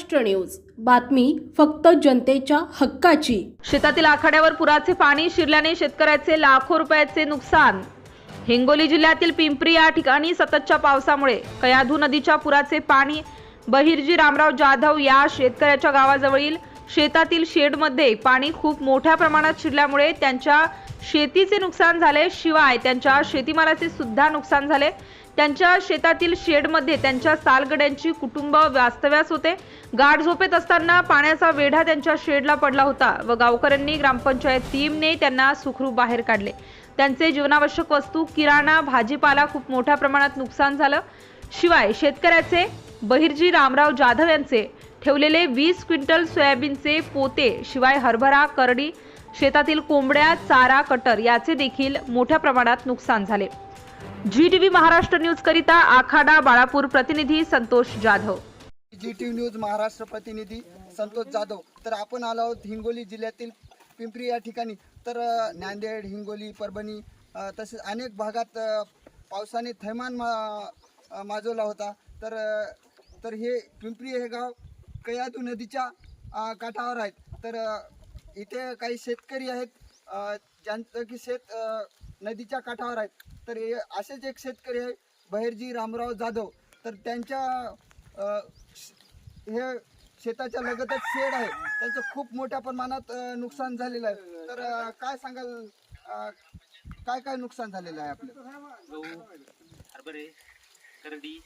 Maharashtra news. बातमी फक्त जनतेच्या हक्काची. शेतातील आखाड्यावर पुराचे पाणी शिरल्याने शेतकऱ्याचे लाखो रुपयाचे नुकसान. हिंगोली जिल्ह्यातील पिंपरी या ठिकाणी सततच्या पावसामुळे कयाधू नदीच्या पुराचे पाणी बहिर्जी रामराव जाधव या शेतकऱ्याच्या गावाजवळील शेतातील शेडमध्ये पाणी खूप मोठ्या प्रमाणात शिरल्यामुळे त्यांच्या शेतीचे नुकसान झाले. शिवाय त्यांच्या शेतीमालाचे सुद्धा नुकसान झाले. त्यांच्या शेतातील शेडमध्ये त्यांच्या सालगड्यांची कुटुंब वास्तव्यास होते. गाठ झोपेत असताना पाण्याचा वेढा त्यांच्या शेडला पडला होता व गावकऱ्यांनी ग्रामपंचायत टीमने त्यांना सुखरूप बाहेर काढले. त्यांचे जीवनावश्यक वस्तू किराणा भाजीपाला खूप मोठ्या प्रमाणात नुकसान झालं. शिवाय शेतकऱ्याचे बहिर्जी रामराव जाधव यांचे ठेवलेले वीस क्विंटल सोयाबीनचे पोते शिवाय हरभरा करडी शेतातील कोंबड्या चारा कटर याचे देखील मोठ्या प्रमाणात नुकसान झाले. जी टीव्ही महाराष्ट्र न्यूज करिता आखाडा बाळापूर प्रतिनिधी Santosh Jadhav. G T news Maharashtra प्रतिनिधी संतोष जाधव. तर आपण आलो आहोत हिंगोली जिल्ह्यातील पिंपरी या ठिकाणी. तर नांदेड हिंगोली परभणी तसेच अनेक भागात पावसाने थैमान मा माजवला होता. तर तर हे पिंपरी हे गाव कयादू नदीच्या काठावर आहेत. तर इथे काही शेतकरी आहेत. ज्यांचं की शेत नदीच्या काठावर आहेत. तर हे असेच एक शेतकरी आहे बहिर्जी रामराव जाधव. तर त्यांच्या हे शेताच्या लगतच शेड आहे. त्यांचं खूप मोठ्या प्रमाणात नुकसान झालेलं आहे. तर काय सांगाल काय काय नुकसान झालेलं आहे आपलं? गहू हरभरे करडी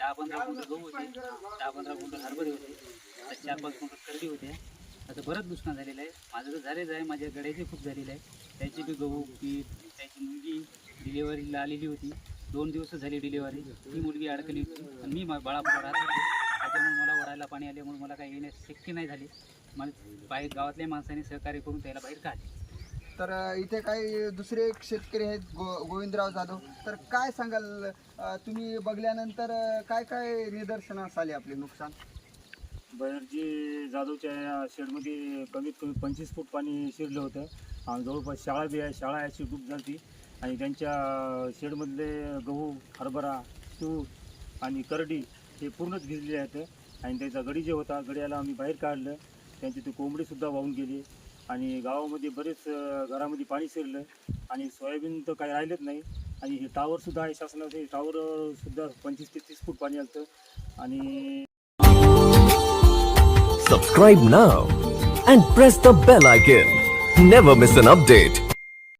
दहा पंधरा गुंठ गहू होते दहा पंधरा गुंठ हरभरे होते चार पाच गुंठ करडी होते. आता बरंच नुकसान झालेलं आहे. माझं तर झालेलं आहे. माझ्या गड्याचे खूप झालेलं आहे. त्याची बी गहू पीठ त्याची मुलगी डिलेवरीला आलेली होती. दोन दिवस झाली डिलेवरी ती मुलगी अडकली होती. आणि मी मा- बाळापूर राहत त्याच्यामुळे मला वडायला पाणी आल्यामुळे मला काही येण्यास शक्य नाही झाली. मला बाहेर गावातल्या माणसाने सहकार्य करून त्याला बाहेर काढले. तर इथे काही दुसरे एक शेतकरी आहेत गो गोविंदराव जाधव. तर काय सांगाल तुम्ही बघल्यानंतर काय काय निदर्शनास आले आपले नुकसान? बहिर्जी जाधवच्या या शेडमध्ये कमीत कमी पंचवीस फूट पाणी शिरलं होतं. आणि जवळपास शाळा बी आहे शाळा अशी डूब झाली आणि त्यांच्या शेडमधले गहू हरभरा तूर आणि करडी हे पूर्णच भिजले आहेत. आणि त्याचा गडी जे होता गड्याला आम्ही बाहेर काढलं. त्यांची ती कोंबडीसुद्धा वाहून गेली. आणि गावामध्ये बरेच घरामध्ये पाणी शिरलं आणि सोयाबीन तर काही राहिलेच नाही. आणि हे टावरसुद्धा आहे शासनाचे टावरसुद्धा पंचवीस ते तीस फूट पाणी आलं आणि सबस्क्राईब ना and press the bell icon never miss an update